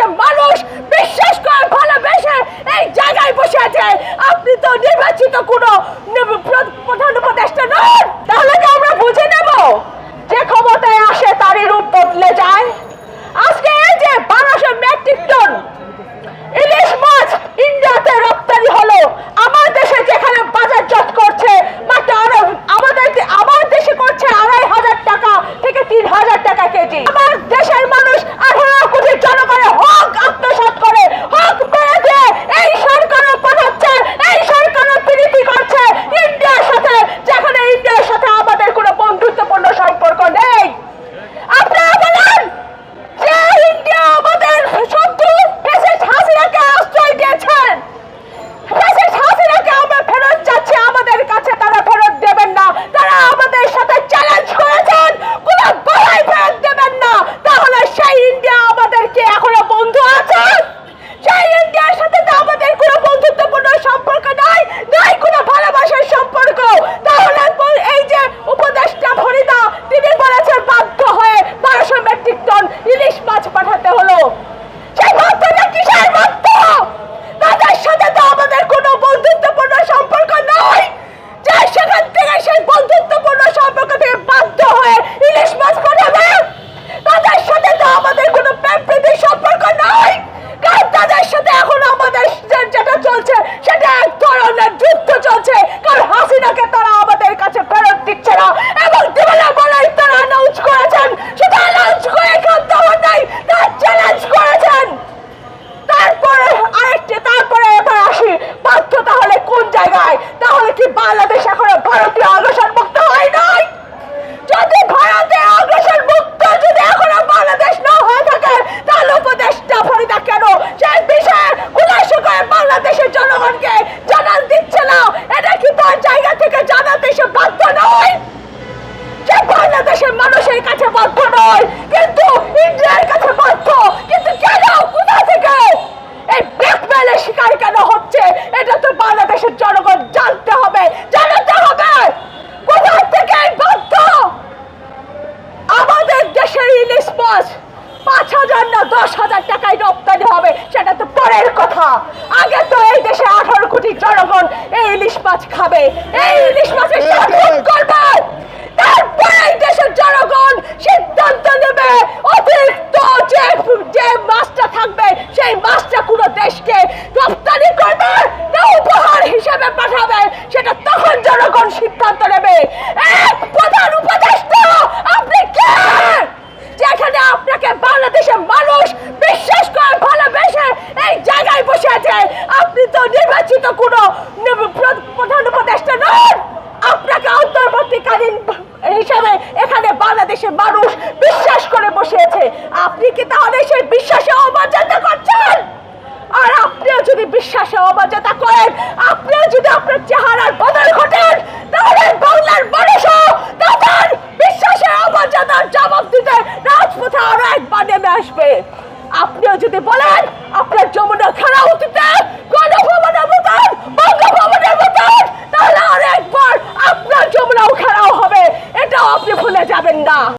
দেশে মানুষ বিশ্বাস করে, ভালোবেসে এই জায়গায় বসে আছে। আপনি তো নির্বাচিত কোনো প্রধান উপদেষ্টা নন। তাহলে তো আমরা বুঝে নেব যে ক্ষমতায় আসে তারই রূপ বদলে যায়? আজকে এই যে বারোশো মেট্রিক টন ইলিশ মাছ ইন্ডিয়াতে রপ্তানি হলো। আমার দেশে যেখানে বাজারজাত করছে, মাত্র আমাদের আমার দেশে করছে আড়াই হাজার টাকা থেকে তিন হাজার টাকা কেজি। তাদের সাথে এখন আমাদের যেটা চলছে, সেটা এক ধরনের যুদ্ধ চলছে। কারণ হাসিনাকে তারা আমাদের কাছে ফেরত দিচ্ছে না এবং দিবেনা বলাই তারা অ্যানাউন্স করেছেন সেটা অ্যানাউন্স করে ক্ষান্ত হন নাই তারা চ্যালেঞ্জ করেছেন তারপরে আরেকটি তারপরে এবার আসি বাধ্য তাহলে কোন জায়গায় তাহলে কি বাংলাদেশ এখনও ভারতীয় অগ্রসর মুক্ত হয় নাই যদি ভারতে অগ্রসর মুক্ত যদি এখনও বাংলাদেশ না হয়ে থাকে তাহলে উপদেশটা ফরিদা কেন সেই বিষয়ে খুলাসা করে বাংলাদেশের জনগণকে জানান দিচ্ছে না এটা কি তার জায়গা থেকে জানাতে সে বাধ্য নয় যে বাংলাদেশের মানুষের কাছে বাধ্য নয় কিন্তু ইন্ডিয়ার কাছে বাধ্য। কিন্তু কেন? কোথা থেকে? এই ব্ল্যাকমেলের শিকার কেন হচ্ছে? এটা তো বাংলাদেশের জনগণ জানতে হবে জানাতে হবে। কোথা থেকে এই বাধ্য? আমাদের দেশের ইলিশ মাছ পাঁচ হাজার না দশ হাজার টাকায় রপ্তানি হবে সেটা তো পরের কথা। আগে তো এই দেশে আঠারো কোটি জনগণ এই ইলিশ মাছ খাবে। এই ইলিশ মাছের স্বাদ ভোগ করবে তারপরে এই দেশের জনগণ সিদ্ধান্ত নেবে অতিরিক্ত যে যে মাছটা থাকবে সেই মাছটা কোনো দেশকে রপ্তানি করবে না উপহার হিসেবে পাঠাবে সেটা তখন জনগণ সিদ্ধান্ত নেবে এক প্রধান উপদেষ্টা আপনি কে যেখানে আপনাকে বাংলাদেশের মানুষ বিশ্বাস করে, ভালোবেসে এই জায়গায় বসে আছে। আপনি তো নির্বাচিত কোনো প্রধান উপদেষ্টা নন। আপনাকে অন্তর্বর্তীকালীন হিসাবে এখানে বাংলাদেশের মানুষ বিশ্বাস করে বসে আছে। আপনি কি তাহলে সেই বিশ্বাসে অমর্যাদা করছেন? আর আপনিও যদি বিশ্বাসে অমর্যাদা করেন, আপনিও যদি রাজপথে আরও একবার নেমে আসবে। আপনিও যদি বলেন আপনার যমুনা খেলা অতীতে গণভবনের